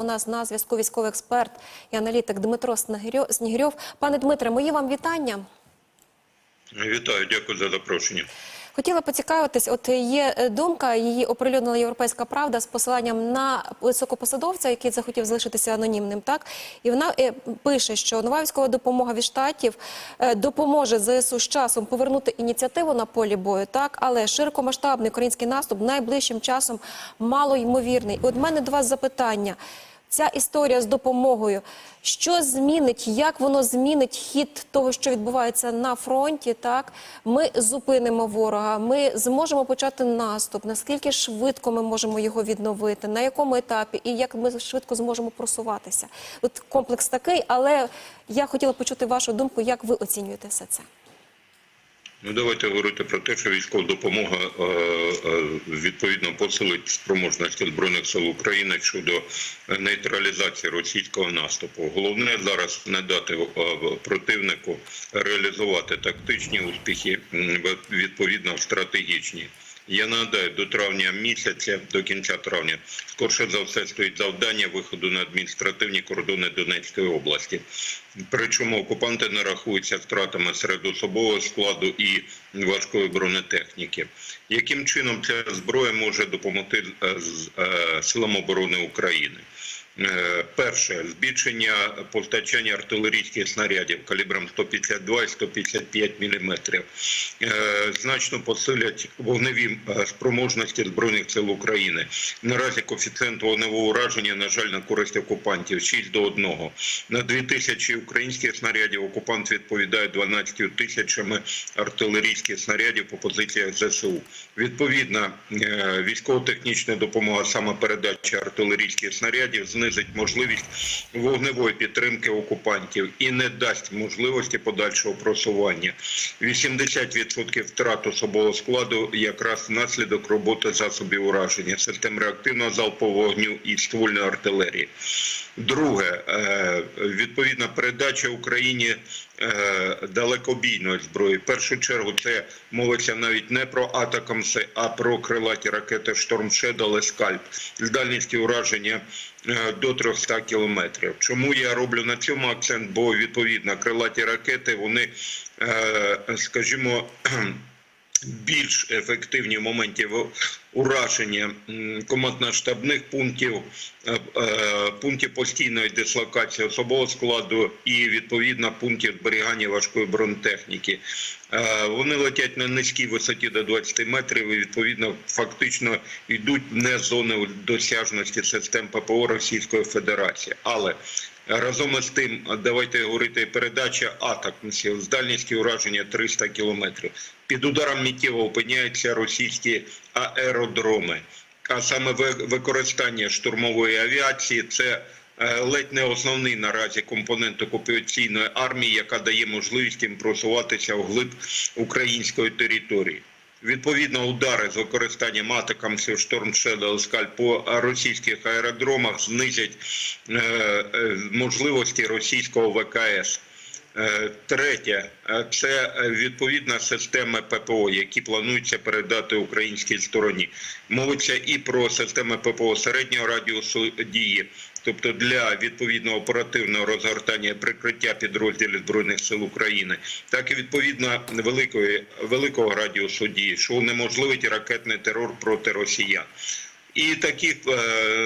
У нас на зв'язку військовий експерт і аналітик Дмитро Снігирьов. Пане Дмитре, мої вам вітання. Вітаю, дякую за запрошення. Хотіла поцікавитись, от є е, думка, її оприлюднила Європейська Правда з посиланням на високопосадовця, який захотів залишитися анонімним. Так і вона е, пише, що нова військова допомога від штатів е, допоможе ЗСУ з часом повернути ініціативу на полі бою. Так, але широкомасштабний український наступ найближчим часом мало ймовірний. От мене до вас запитання. Ця історія з допомогою, що змінить, як воно змінить хід того, що відбувається на фронті? Так ми зупинимо ворога, ми зможемо почати наступ. Наскільки швидко ми можемо його відновити, на якому етапі і як ми швидко зможемо просуватися? От комплекс такий, але я хотіла почути вашу думку, як ви оцінюєте все це? Ну, давайте говорити про те, що військова допомога е, е, відповідно посилить спроможності збройних сил України щодо нейтралізації російського наступу. Головне зараз не дати е, противнику реалізувати тактичні успіхи, відповідно стратегічні. Я нагадаю, до травня місяця, до кінця травня, скорше за все стоїть завдання виходу на адміністративні кордони Донецької області. Причому окупанти не рахуються втратами серед особового складу і важкої бронетехніки. Яким чином ця зброя може допомогти е, е, силам оборони України? Е, Перше збільшення постачання артилерійських снарядів калібром 152 і 155 мм значно посилять вогневі е, спроможності збройних сил України. Наразі коефіцієнт вогневого ураження, на жаль, на користь окупантів 6 до 1. На 2000 українських снарядів окупант відповідає 12 тисячами артилерійських снарядів по позиціях ЗСУ. Відповідно, е, військово-технічна допомога, саме передача артилерійських снарядів, знизить можливість вогневої підтримки окупантів і не дасть можливості подальшого просування. 80% втрат особового складу якраз внаслідок роботи засобів ураження, систем реактивного залпового вогню і ствольної артилерії. Друге, е, відповідна передача Україні далекобійної зброї. В першу чергу це мовиться навіть не про атакамси, а про крилаті ракети Шторм Шедал і Скальп з дальністю ураження е, до 300 кілометрів. Чому я роблю на цьому акцент? Бо відповідно крилаті ракети вони, е, скажімо, більш ефективні в моменті ураження командно-штабних пунктів, е, е, пунктів постійної дислокації особового складу і відповідно пунктів зберігання важкої бронетехніки. Е, Вони летять на низькій висоті до 20 метрів і відповідно фактично йдуть не з зони досяжності систем ППО Російської Федерації. Але Разом із тим, давайте говорити, передача атакмсів з дальністю ураження 300 кілометрів. Під ударом миттєво опиняються російські аеродроми. А саме ви- використання штурмової авіації це е, ледь не основний наразі компонент окупаційної армії, яка дає можливість їм просуватися вглиб української території. Відповідно, удари з використанням атакамсів Шторм Shadow Скальп по російських аеродромах знизять е, е, можливості російського ВКС. Е, Третє це відповідна система ППО, які планується передати українській стороні. Мовиться і про системи ППО середнього радіусу дії, тобто для відповідного оперативного розгортання прикриття підрозділів збройних сил України, так і відповідно великої великого радіусу дії, що унеможливить ракетний терор проти росіян. І таких е,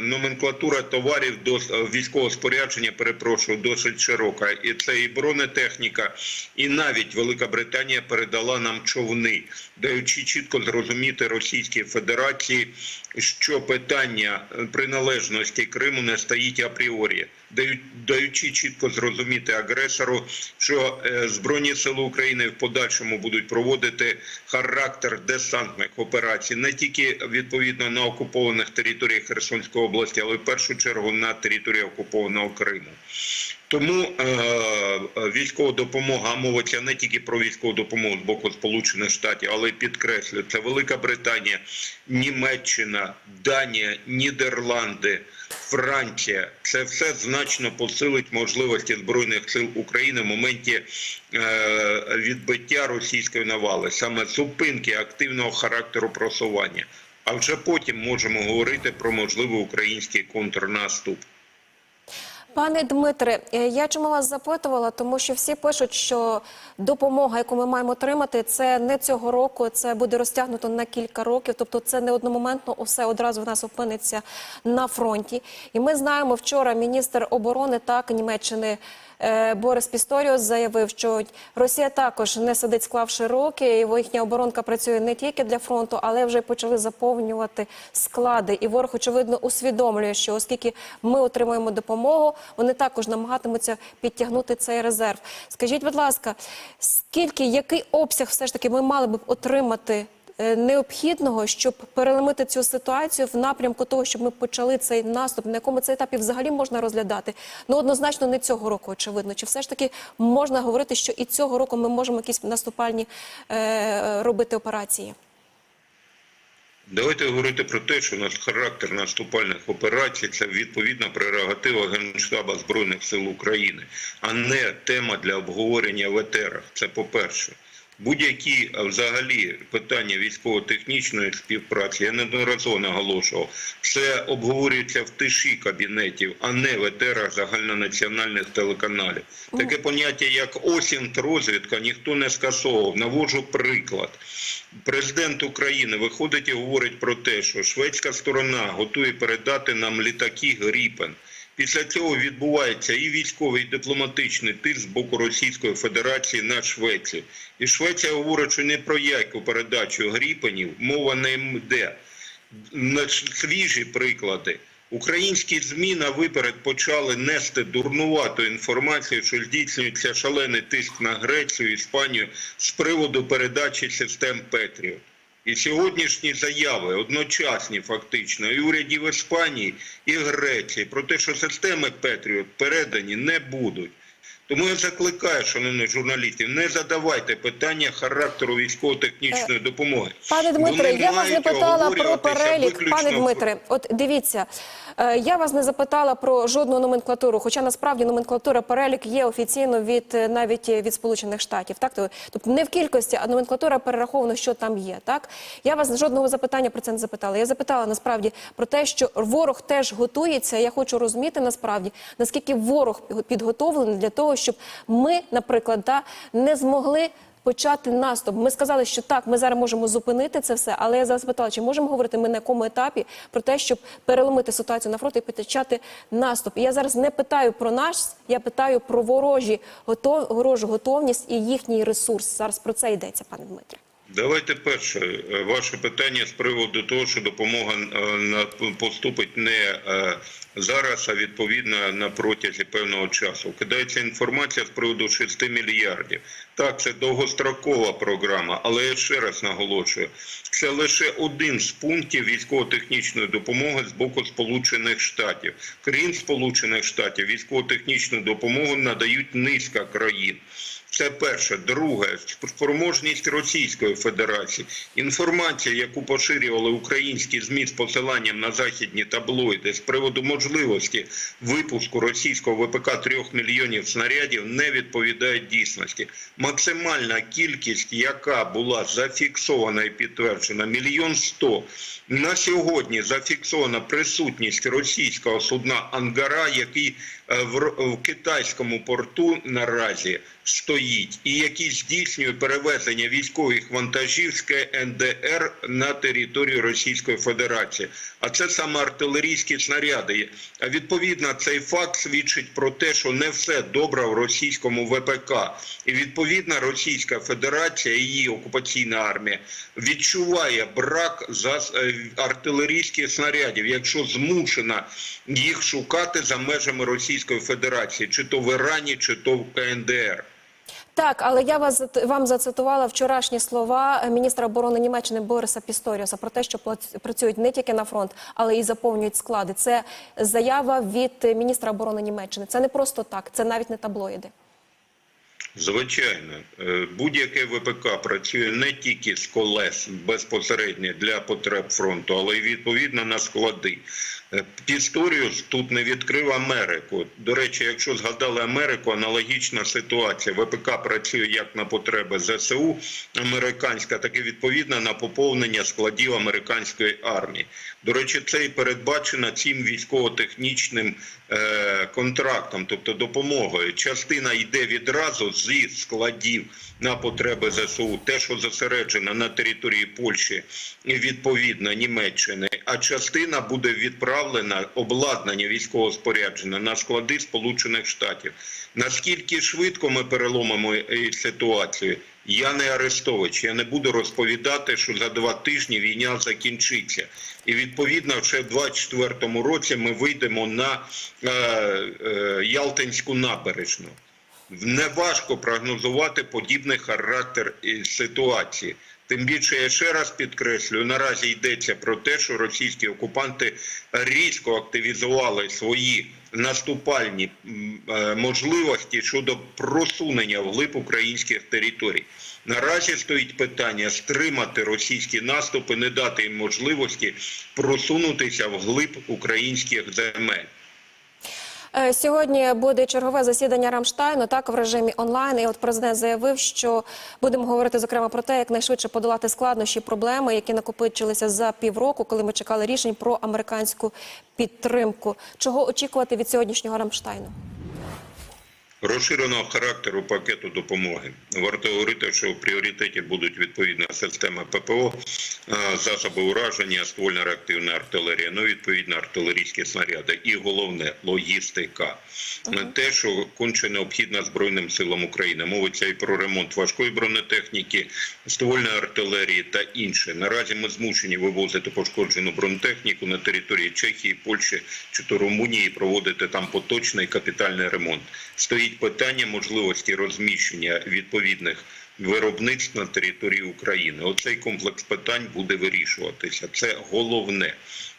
номенклатура товарів до військового спорядження, перепрошую, досить широка. І це і бронетехніка, і навіть Велика Британія передала нам човни, даючи чітко зрозуміти Російській Федерації, що питання приналежності Криму не стоїть апріорі, даючи чітко зрозуміти агресору, що е, збройні сили України в подальшому будуть проводити характер десантних операцій не тільки відповідно на окупованих територіях Херсонської області, але в першу чергу на території окупованого Криму. Тому е, військова допомога мовиться не тільки про військову допомогу з боку Сполучених Штатів, але й підкреслю, це Велика Британія, Німеччина, Данія, Нідерланди, Франція. Це все значно посилить можливості збройних сил України в моменті е, відбиття російської навали, саме зупинки активного характеру просування. А вже потім можемо говорити про можливий український контрнаступ. Пане Дмитре, е, я чому вас запитувала, тому що всі пишуть, що допомога, яку ми маємо отримати, це не цього року, це буде розтягнуто на кілька років. Тобто, це не одномоментно усе одразу в нас опиниться на фронті. І ми знаємо, вчора міністр оборони так Німеччини. Е, Борис Пісторіус заявив, що Росія також не сидить, склавши руки, і їхня оборонка працює не тільки для фронту, але вже почали заповнювати склади. І ворог, очевидно, усвідомлює, що оскільки ми отримуємо допомогу, вони також намагатимуться підтягнути цей резерв. Скажіть, будь ласка, скільки який обсяг все ж таки ми мали б отримати? Е, Необхідного, щоб переломити цю ситуацію в напрямку того, щоб ми почали цей наступ, на якому цей етапі взагалі можна розглядати. Ну однозначно не цього року, очевидно. Чи все ж таки можна говорити, що і цього року ми можемо якісь наступальні е, робити операції? Давайте говорити про те, що наш характер наступальних операцій це відповідна прерогатива Генштаба Збройних сил України, а не тема для обговорення в. Це по-перше. Будь-які взагалі питання військово-технічної співпраці, я неодноразово наголошував, це обговорюється в тиші кабінетів, а не в етерах загальнонаціональних телеканалів. Таке поняття, як осінт-розвідка, ніхто не скасовував. Наводжу приклад. Президент України виходить і говорить про те, що шведська сторона готує передати нам літаки Гріпен. Після цього відбувається і військовий, і дипломатичний тиск з боку Російської Федерації на Швецію. І Швеція говорить, що не про яку передачу Гріпенів мова не йде. На свіжі приклади. Українські ЗМІ на виперед почали нести дурнувату інформацію, що здійснюється шалений тиск на Грецію, Іспанію з приводу передачі систем Петріот. І сьогоднішні заяви одночасні фактично і урядів Іспанії і Греції про те, що системи Петріот передані не будуть. Тому я закликаю, шановних журналістів, не задавайте питання характеру військово-технічної допомоги. Пане Дмитре, я вас не питала про перелік. Пане Дмитре, от дивіться, е, я вас не запитала про жодну номенклатуру, хоча насправді номенклатура перелік є офіційно від е, навіть від Сполучених Штатів. Так То- тобто не в кількості, а номенклатура перерахована, що там є. Так я вас жодного запитання про це не запитала. Я запитала насправді про те, що ворог теж готується. Я хочу розуміти насправді наскільки ворог підготовлений для того, щоб ми, наприклад, да, не змогли почати наступ. Ми сказали, що так, ми зараз можемо зупинити це все, але я зараз питала, чи можемо говорити ми на якому етапі про те, щоб переломити ситуацію на фронті і почати наступ. І я зараз не питаю про нас, я питаю про ворожі готов, ворожу готовність і їхній ресурс. Зараз про це йдеться, пане Дмитре. Давайте перше е, ваше питання з приводу того, що допомога е, поступить не е, зараз, а відповідно на протязі певного часу. Кидається інформація з приводу 6 мільярдів. Так, це довгострокова програма, але я ще раз наголошую, це лише один з пунктів військово-технічної допомоги з боку Сполучених Штатів. Крім Сполучених Штатів, військово-технічну допомогу надають низка країн. Це перше. Друге, спроможність Російської Федерації. Інформація, яку поширювали українські ЗМІ з посиланням на західні таблоїди з приводу можливості випуску російського ВПК трьох мільйонів снарядів, не відповідає дійсності. Максимальна кількість, яка була зафіксована і підтверджена, мільйон сто. На сьогодні зафіксована присутність російського судна Ангара, який е, в, в китайському порту наразі стоїть, і який здійснює перевезення військових вантажів з КНДР на територію Російської Федерації. А це саме артилерійські снаряди. А відповідно, цей факт свідчить про те, що не все добре в російському ВПК. І відповідно Російська Федерація і її окупаційна армія відчуває брак зас- е, артилерійських снарядів, якщо змушена їх шукати за межами Російської Федерації, чи то в Ірані, чи то в КНДР. Так, але я вас вам зацитувала вчорашні слова е, міністра оборони Німеччини Бориса Пісторіуса про те, що працюють не тільки на фронт, але і заповнюють склади. Це заява від е, міністра оборони Німеччини. Це не просто так, це навіть не таблоїди. Звичайно, Е, будь-яке ВПК працює не тільки з колес безпосередньо для потреб фронту, але й відповідно на склади. Е, Пісторіус тут не відкрив Америку. До речі, якщо згадали Америку, аналогічна ситуація. ВПК працює як на потреби ЗСУ американська, так і відповідно на поповнення складів американської армії. До речі, це і передбачено цим військово-технічним е, контрактом, тобто допомогою. Частина йде відразу зі складів на потреби ЗСУ, те, що зосереджено на території Польщі відповідно Німеччини, а частина буде відправлена обладнання військового спорядження на склади Сполучених Штатів. Наскільки швидко ми переломимо ситуацію? Я не Арестович, я не буду розповідати, що за два тижні війна закінчиться. І відповідно, ще в 24-му році ми вийдемо на е, е, Ялтинську набережну. Неважко прогнозувати подібний характер ситуації. Тим більше я ще раз підкреслюю, наразі йдеться про те, що російські окупанти різко активізували свої наступальні е, можливості щодо просунення вглиб українських територій. Наразі стоїть питання стримати російські наступи, не дати їм можливості просунутися вглиб українських земель. Е, Сьогодні буде чергове засідання Рамштайну, так в режимі онлайн. І от президент заявив, що будемо говорити зокрема про те, як найшвидше подолати складнощі, проблеми, які накопичилися за півроку, коли ми чекали рішень про американську підтримку. Чого очікувати від сьогоднішнього Рамштайну? Розширеного характеру пакету допомоги. Варто говорити, що в пріоритеті будуть відповідна система ППО, е, засоби ураження, ствольна реактивна артилерія, ну відповідно артилерійські снаряди. І головне логістика. Те, що конче необхідно Збройним силам України. Мовиться і про ремонт важкої бронетехніки, ствольної артилерії та інше. Наразі ми змушені вивозити пошкоджену бронетехніку на території Чехії, Польщі чи то Румунії, і проводити там поточний капітальний ремонт. Стоїть питання можливості розміщення відповідних виробництв на території України. Оцей комплекс питань буде вирішуватися. Це головне.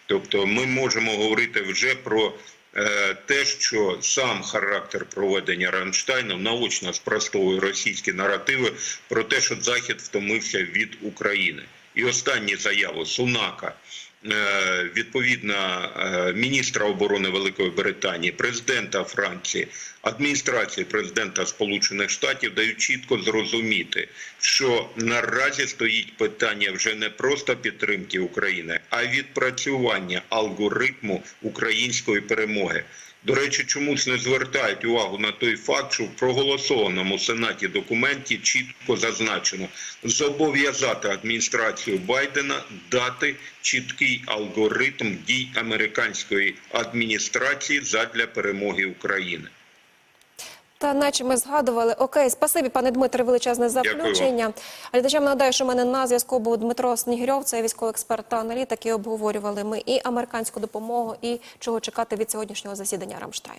Тобто, ми можемо говорити вже про е, те, що сам характер проведення Рамштайну наочно спростовує російські наративи про те, що Захід втомився від України. І останні заяви Сунака, відповідно е, міністра оборони Великої Британії, президента Франції, адміністрації президента Сполучених Штатів дають чітко зрозуміти, що наразі стоїть питання вже не просто підтримки України, а відпрацювання алгоритму української перемоги. До речі, чомусь не звертають увагу на той факт, що в проголосованому Сенаті документі чітко зазначено зобов'язати адміністрацію Байдена дати чіткий алгоритм дій американської адміністрації задля перемоги України. Та наче ми згадували. Окей, спасибі, пане Дмитре, величезне за включення. Глядачам нагадаю, що в мене на зв'язку був Дмитро Снігірьов, це військовий експерт та аналітик, і обговорювали ми і американську допомогу, і чого чекати від сьогоднішнього засідання Рамштайну.